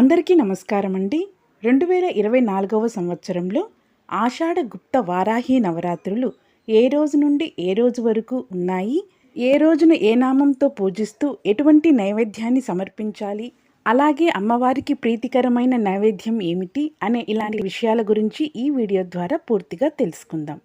అందరికీ నమస్కారం అండి. రెండు వేల ఇరవై నాలుగవ సంవత్సరంలో ఆషాఢ గుప్త వారాహి నవరాత్రులు ఏ రోజు నుండి ఏ రోజు వరకు ఉన్నాయి? ఏ రోజున ఏ నామంతో పూజిస్తూ ఎటువంటి నైవేద్యాన్ని సమర్పించాలి? అలాగే అమ్మవారికి ప్రీతికరమైన నైవేద్యం ఏమిటి? అనే ఇలాంటి విషయాల గురించి ఈ వీడియో ద్వారా పూర్తిగా తెలుసుకుందాం.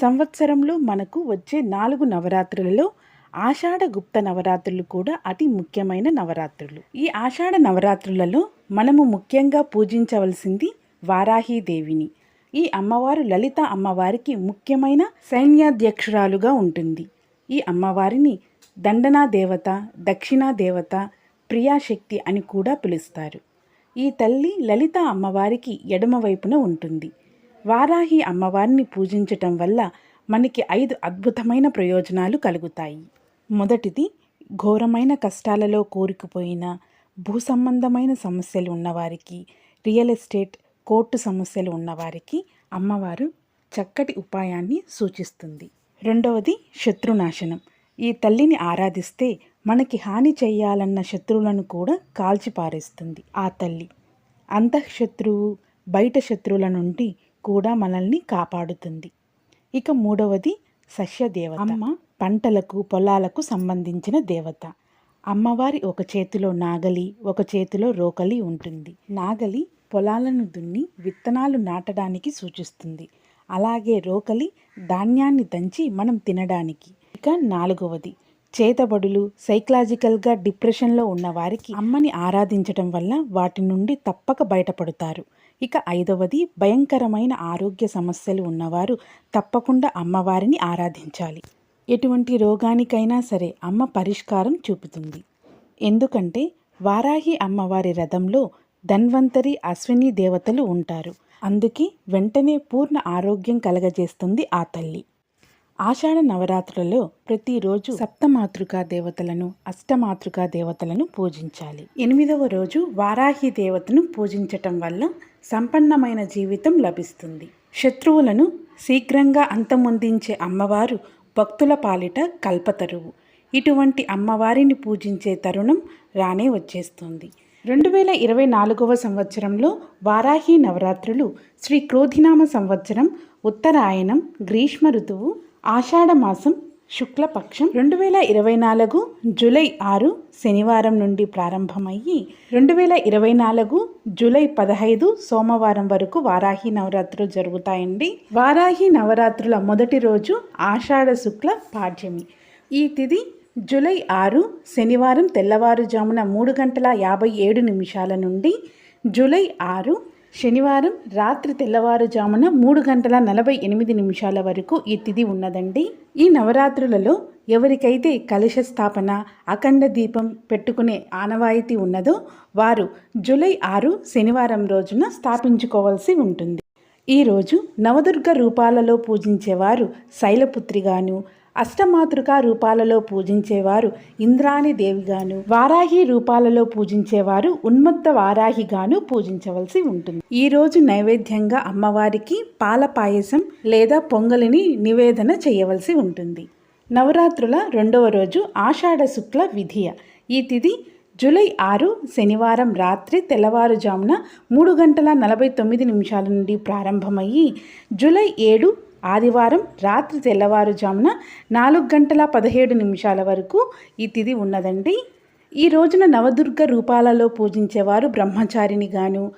సంవత్సరంలో మనకు వచ్చే నాలుగు నవరాత్రులలో ఆషాఢ గుప్త నవరాత్రులు కూడా అతి ముఖ్యమైన నవరాత్రులు. ఈ ఆషాఢ నవరాత్రులలో మనము ముఖ్యంగా పూజించవలసింది వారాహి దేవిని. ఈ అమ్మవారు లలిత అమ్మవారికి ముఖ్యమైన సైన్యాధ్యక్షురాలుగా ఉంటుంది. ఈ అమ్మవారిని దండనా దేవత దక్షిణా దేవత ప్రియాశక్తి అని కూడా పిలుస్తారు. ఈ తల్లి లలిత అమ్మవారికి ఎడమవైపున ఉంటుంది. వారాహి అమ్మవారిని పూజించటం వల్ల మనకి ఐదు అద్భుతమైన ప్రయోజనాలు కలుగుతాయి. మొదటిది ఘోరమైన కష్టాలలో కూరుకుపోయిన భూ సంబంధమైన సమస్యలు ఉన్నవారికి రియల్ ఎస్టేట్ కోర్టు సమస్యలు ఉన్నవారికి అమ్మవారు చక్కటి ఉపాయాన్ని సూచిస్తుంది. రెండవది శత్రునాశనం. ఈ తల్లిని ఆరాధిస్తే మనకి హాని చేయాలన్న శత్రువులను కూడా కాల్చిపారేస్తుంది ఆ తల్లి. అంతఃశత్రువు బయట శత్రువుల నుండి కూడా మనల్ని కాపాడుతుంది. ఇక మూడవది సస్యదేవత. అమ్మ పంటలకు పొలాలకు సంబంధించిన దేవత. అమ్మవారి ఒక చేతిలో నాగలి ఒక చేతిలో రోకలి ఉంటుంది. నాగలి పొలాలను దున్ని విత్తనాలు నాటడానికి సూచిస్తుంది. అలాగే రోకలి ధాన్యాన్ని దంచి మనం తినడానికి. ఇక నాలుగవది చేతబడులు. సైకలాజికల్గా డిప్రెషన్లో ఉన్న వారికి అమ్మని ఆరాధించటం వల్ల వాటి నుండి తప్పక బయటపడతారు. ఇక ఐదవది భయంకరమైన ఆరోగ్య సమస్యలు ఉన్నవారు తప్పకుండా అమ్మవారిని ఆరాధించాలి. ఎటువంటి రోగానికైనా సరే అమ్మ పరిష్కారం చూపుతుంది. ఎందుకంటే వారాహి అమ్మవారి రథంలో ధన్వంతరి అశ్విని దేవతలు ఉంటారు. అందుకే వెంటనే పూర్ణ ఆరోగ్యం కలగజేస్తుంది ఆ తల్లి. ఆషాఢ నవరాత్రులలో ప్రతిరోజు సప్తమాతృకా దేవతలను అష్టమాతృకా దేవతలను పూజించాలి. ఎనిమిదవ రోజు వారాహి దేవతను పూజించటం వల్ల సంపన్నమైన జీవితం లభిస్తుంది. శత్రువులను శీఘ్రంగా అంతమొందించే అమ్మవారు భక్తుల పాలిట కల్పతరువు. ఇటువంటి అమ్మవారిని పూజించే తరుణం రానే వచ్చేస్తుంది. రెండు వేల ఇరవై నాలుగవ సంవత్సరంలో వారాహి నవరాత్రులు శ్రీ క్రోధినామ సంవత్సరం ఉత్తరాయణం గ్రీష్మ ఋతువు ఆషాఢమాసం శుక్లపక్షం రెండు వేల ఇరవై నాలుగు జూలై ఆరు శనివారం నుండి ప్రారంభమయ్యి రెండు వేల ఇరవై నాలుగు జూలై పదహైదు సోమవారం వరకు వారాహి నవరాత్రులు జరుగుతాయండి. వారాహి నవరాత్రుల మొదటి రోజు ఆషాఢ శుక్ల పాడ్యమి. ఈ తిథి జూలై ఆరు శనివారం తెల్లవారుజామున మూడు గంటల యాభై ఏడు నిమిషాల నుండి జూలై ఆరు శనివారం రాత్రి తెల్లవారుజామున మూడు గంటల నలభై ఎనిమిది నిమిషాల వరకు ఈ తిథి ఉన్నదండి. ఈ నవరాత్రులలో ఎవరికైతే కలశ స్థాపన అఖండ దీపం పెట్టుకునే ఆనవాయితీ ఉన్నదో వారు జూలై ఆరు శనివారం రోజున స్థాపించుకోవాల్సి ఉంటుంది. ఈరోజు నవదుర్గ రూపాలలో పూజించేవారు శైలపుత్రిగాను అష్టమాతృకా రూపాలలో పూజించేవారు ఇంద్రాణి దేవిగాను. వారాహి రూపాలలో పూజించేవారు ఉన్మత్త వారాహిగాను పూజించవలసి ఉంటుంది. ఈ రోజు నైవేద్యంగా అమ్మవారికి పాల పాయసం లేదా పొంగలిని నివేదన చేయవలసి ఉంటుంది. నవరాత్రుల రెండవ రోజు ఆషాఢ శుక్ల విధియ. ఈ తిథి జూలై ఆరు శనివారం రాత్రి తెల్లవారుజామున మూడు గంటల నలభై తొమ్మిది నిమిషాల నుండి ప్రారంభమయ్యి జూలై ఏడు ఆదివారం రాత్రి తెల్లవారుజామున నాలుగు గంటల పదిహేడు నిమిషాల వరకు ఈ తిథి ఉన్నదండి. ఈ రోజున నవదుర్గ రూపాలలో పూజించేవారు బ్రహ్మచారిని గాను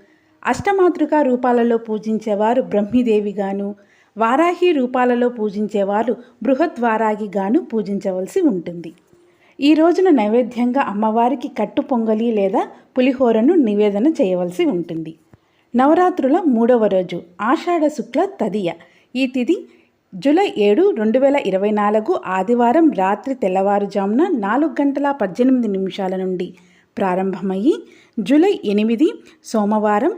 అష్టమాతృకా రూపాలలో పూజించేవారు బ్రహ్మీదేవి గాను వారాహి రూపాలలో పూజించేవారు బృహద్వారాగి గాను పూజించవలసి ఉంటుంది. ఈ రోజున నైవేద్యంగా అమ్మవారికి కట్టు పొంగలి లేదా పులిహోరను నివేదన చేయవలసి ఉంటుంది. నవరాత్రుల మూడవ రోజు ఆషాఢ శుక్ల తదియ ఈ తిథి జూలై ఏడు రెండు వేల ఇరవై నాలుగు ఆదివారం రాత్రి తెల్లవారుజామున నాలుగు గంటల పద్దెనిమిది నిమిషాల నుండి ప్రారంభమయ్యి జూలై ఎనిమిది సోమవారం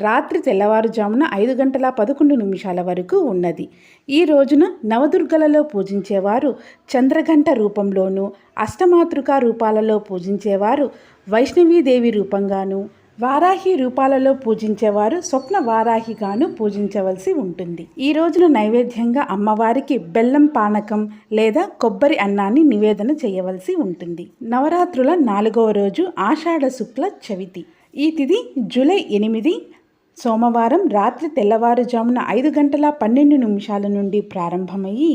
రాత్రి తెల్లవారుజామున ఐదు గంటల పదకొండు నిమిషాల వరకు ఉన్నది. ఈ రోజున నవదుర్గలలో పూజించేవారు చంద్రఘంట రూపంలోనూ అష్టమాతృకా రూపాలలో పూజించేవారు వైష్ణవీదేవి రూపంగాను వారాహి రూపాలలో పూజించేవారు స్వప్న వారాహిగాను పూజించవలసి ఉంటుంది. ఈ రోజున నైవేద్యంగా అమ్మవారికి బెల్లం పానకం లేదా కొబ్బరి అన్నాన్ని నివేదన చేయవలసి ఉంటుంది. నవరాత్రుల నాలుగవ రోజు ఆషాఢ శుక్ల చవితి. ఈ తిథి జూలై ఎనిమిది సోమవారం రాత్రి తెల్లవారుజామున ఐదు గంటల పన్నెండు నిమిషాల నుండి ప్రారంభమయ్యి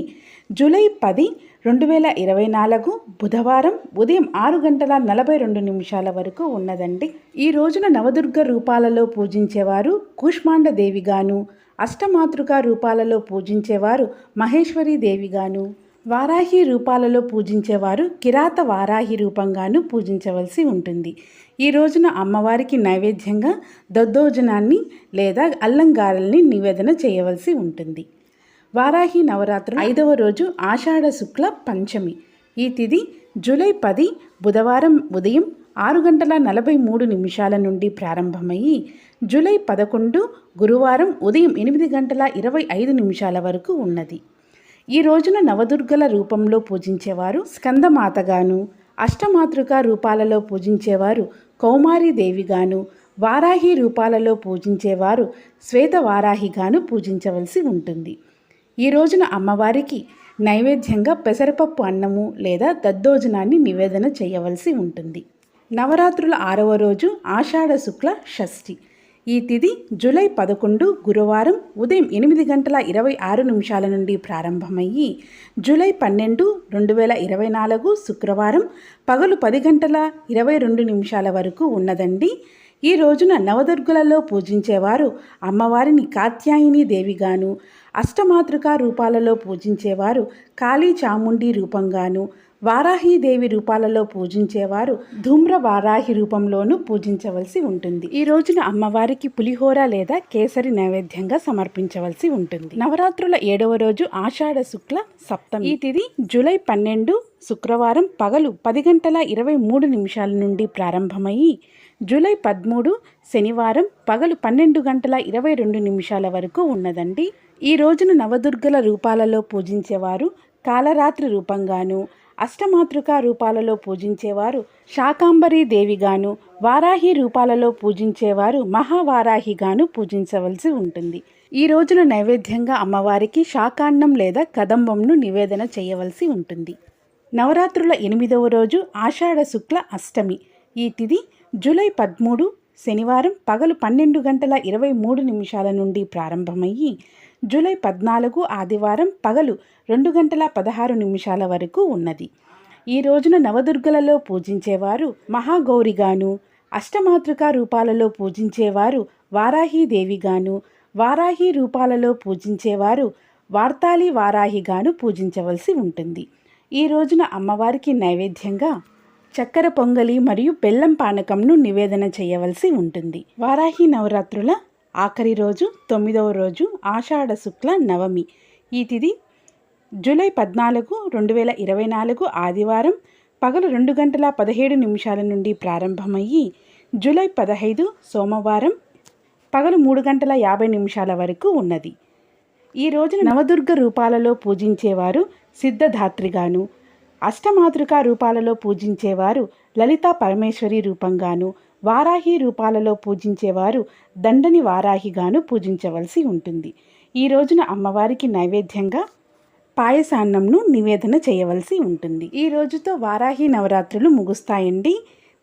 జూలై పది రెండు వేల ఇరవై నాలుగు బుధవారం ఉదయం ఆరు గంటల నలభై రెండు నిమిషాల వరకు ఉన్నదండి. ఈ రోజున నవదుర్గ రూపాలలో పూజించేవారు కూష్మాండ దేవిగాను అష్టమాతృక రూపాలలో పూజించేవారు మహేశ్వరి దేవిగాను వారాహి రూపాలలో పూజించేవారు కిరాత వారాహి రూపంగాను పూజించవలసి ఉంటుంది. ఈ రోజున అమ్మవారికి నైవేద్యంగా దద్దోజనాన్ని లేదా అల్లంగారల్ని నివేదన చేయవలసి ఉంటుంది. వారాహి నవరాత్రి ఐదవ రోజు ఆషాఢ శుక్ల పంచమి. ఈ తిథి జూలై పది బుధవారం ఉదయం ఆరు గంటల నలభై మూడు నిమిషాల నుండి ప్రారంభమయ్యి జూలై పదకొండు గురువారం ఉదయం ఎనిమిది గంటల ఇరవై ఐదు నిమిషాల వరకు ఉన్నది. ఈ రోజున నవదుర్గల రూపంలో పూజించేవారు స్కందమాతగాను అష్టమాతృక రూపాలలో పూజించేవారు కౌమారి దేవిగాను వారాహి రూపాలలో పూజించేవారు శ్వేత వారాహిగాను పూజించవలసి ఉంటుంది. ఈ రోజున అమ్మవారికి నైవేద్యంగా పెసరపప్పు అన్నము లేదా దద్దోజనాన్ని నివేదన చేయవలసి ఉంటుంది. నవరాత్రుల ఆరవ రోజు ఆషాఢ శుక్ల షష్ఠి. ఈ తిథి జూలై పదకొండు గురువారం ఉదయం ఎనిమిది గంటల ఇరవై ఆరు నిమిషాల నుండి ప్రారంభమయ్యి జూలై పన్నెండు రెండు వేల ఇరవై నాలుగు శుక్రవారం పగలు పది గంటల ఇరవై రెండు నిమిషాల వరకు ఉన్నదండి. ఈ రోజున నవదుర్గులలో పూజించేవారు అమ్మవారిని కాత్యాయని దేవిగాను అష్టమాతృక రూపాలలో పూజించేవారు కాళీ చాముండి రూపంగాను వారాహీదేవి రూపాలలో పూజించేవారు ధూమ్ర వారాహి రూపంలోనూ పూజించవలసి ఉంటుంది. ఈ రోజున అమ్మవారికి పులిహోర లేదా కేసరి నైవేద్యంగా సమర్పించవలసి ఉంటుంది. నవరాత్రుల ఏడవ రోజు ఆషాఢ శుక్ల సప్తమి. ఈ తిది జూలై పన్నెండు శుక్రవారం పగలు పది గంటల ఇరవై మూడు నిమిషాల నుండి ప్రారంభమయ్యి జూలై పదమూడు శనివారం పగలు పన్నెండు గంటల ఇరవై రెండు నిమిషాల వరకు ఉన్నదండి. ఈ రోజున నవదుర్గల రూపాలలో పూజించేవారు కాలరాత్రి రూపంగాను అష్టమాతృకా రూపాలలో పూజించేవారు శాకాంబరీ దేవిగాను వారాహి రూపాలలో పూజించేవారు మహావారాహిగాను పూజించవలసి ఉంటుంది. ఈ రోజున నైవేద్యంగా అమ్మవారికి శాకాన్నం లేదా కదంబంను నివేదన చేయవలసి ఉంటుంది. నవరాత్రుల ఎనిమిదవ రోజు ఆషాఢ శుక్ల అష్టమి. ఈ తిథి జూలై పదమూడు శనివారం పగలు పన్నెండు గంటల ఇరవై మూడు నిమిషాల నుండి ప్రారంభమయ్యి జూలై పద్నాలుగు ఆదివారం పగలు రెండు గంటల పదహారు నిమిషాల వరకు ఉన్నది. ఈ రోజున నవదుర్గలలో పూజించేవారు మహాగౌరిగాను అష్టమాతృక రూపాలలో పూజించేవారు వారాహీదేవిగాను వారాహి రూపాలలో పూజించేవారు వార్తాలి వారాహిగాను పూజించవలసి ఉంటుంది. ఈ రోజున అమ్మవారికి నైవేద్యంగా చక్కెర పొంగలి మరియు బెల్లం పానకంను నివేదన చేయవలసి ఉంటుంది. వారాహి నవరాత్రుల ఆఖరి రోజు తొమ్మిదవ రోజు ఆషాఢ శుక్ల నవమి. ఈ తిది జూలై పద్నాలుగు రెండు వేల ఇరవై నాలుగు ఆదివారం పగలు రెండు గంటల పదిహేడు నిమిషాల నుండి ప్రారంభమయ్యి జూలై పదహైదు సోమవారం పగలు మూడు గంటల యాభై నిమిషాల వరకు ఉన్నది. ఈ రోజున నవదుర్గ రూపాలలో పూజించేవారు సిద్ధధాత్రిగాను అష్టమాతృకా రూపాలలో పూజించేవారు లలితా పరమేశ్వరి రూపంగాను వారాహి రూపాలలో పూజించేవారు దండని వారాహిగాను పూజించవలసి ఉంటుంది. ఈ రోజున అమ్మవారికి నైవేద్యంగా పాయసాన్నంను నివేదన చేయవలసి ఉంటుంది. ఈ రోజుతో వారాహి నవరాత్రులు ముగుస్తాయండి.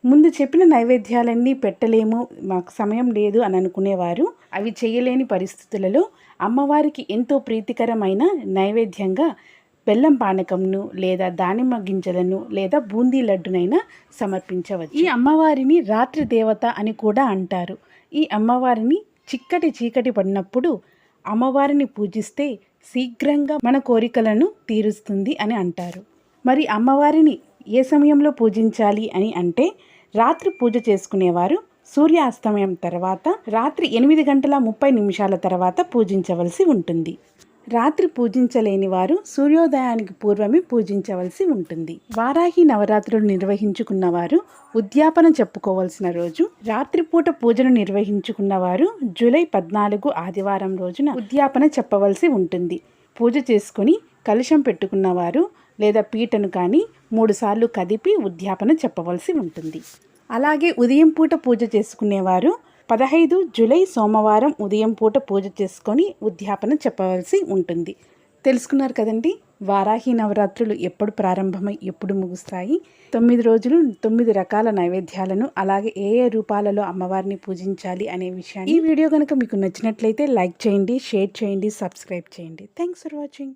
ముందు చెప్పిన నైవేద్యాలన్నీ పెట్టలేము మాకు సమయం లేదు అని అనుకునేవారు. అవి చేయలేని పరిస్థితులలో అమ్మవారికి ఎంతో ప్రీతికరమైన నైవేద్యంగా బెల్లం పానకంను లేదా దానిమ్మ గింజలను లేదా బూందీ లడ్డునైనా సమర్పించవచ్చు. ఈ అమ్మవారిని రాత్రి దేవత అని కూడా అంటారు. ఈ అమ్మవారిని చిక్కటి చీకటి పడినప్పుడు అమ్మవారిని పూజిస్తే శీఘ్రంగా మన కోరికలను తీరుస్తుంది అని అంటారు. మరి అమ్మవారిని ఏ సమయంలో పూజించాలి అని అంటే రాత్రి పూజ చేసుకునేవారు సూర్యాస్తమయం తర్వాత రాత్రి ఎనిమిది గంటల ముప్పై నిమిషాల తర్వాత పూజించవలసి ఉంటుంది. రాత్రి పూజించలేని వారు సూర్యోదయానికి పూర్వమే పూజించవలసి ఉంటుంది. వారాహి నవరాత్రులు నిర్వహించుకున్న వారు ఉద్యాపన చెప్పుకోవాల్సిన రోజు రాత్రిపూట పూజను నిర్వహించుకున్న వారు జూలై పద్నాలుగు ఆదివారం రోజున ఉద్యాపన చెప్పవలసి ఉంటుంది. పూజ చేసుకుని కలుషం పెట్టుకున్నవారు లేదా పీటను కానీ మూడుసార్లు కదిపి ఉద్యాపన చెప్పవలసి ఉంటుంది. అలాగే ఉదయం పూట పూజ చేసుకునేవారు పదహైదు జూలై సోమవారం ఉదయం పూట పూజ చేసుకొని ఉద్యాపన చెప్పవలసి ఉంటుంది. తెలుసుకున్నారు కదండి వారాహి నవరాత్రులు ఎప్పుడు ప్రారంభమై ఎప్పుడు ముగుస్తాయి? తొమ్మిది రోజులు తొమ్మిది రకాల నైవేద్యాలను అలాగే ఏ ఏ రూపాలలో అమ్మవారిని పూజించాలి అనే విషయాన్ని ఈ వీడియో కనుక మీకు నచ్చినట్లయితే లైక్ చేయండి షేర్ చేయండి సబ్స్క్రైబ్ చేయండి. Thanks for watching.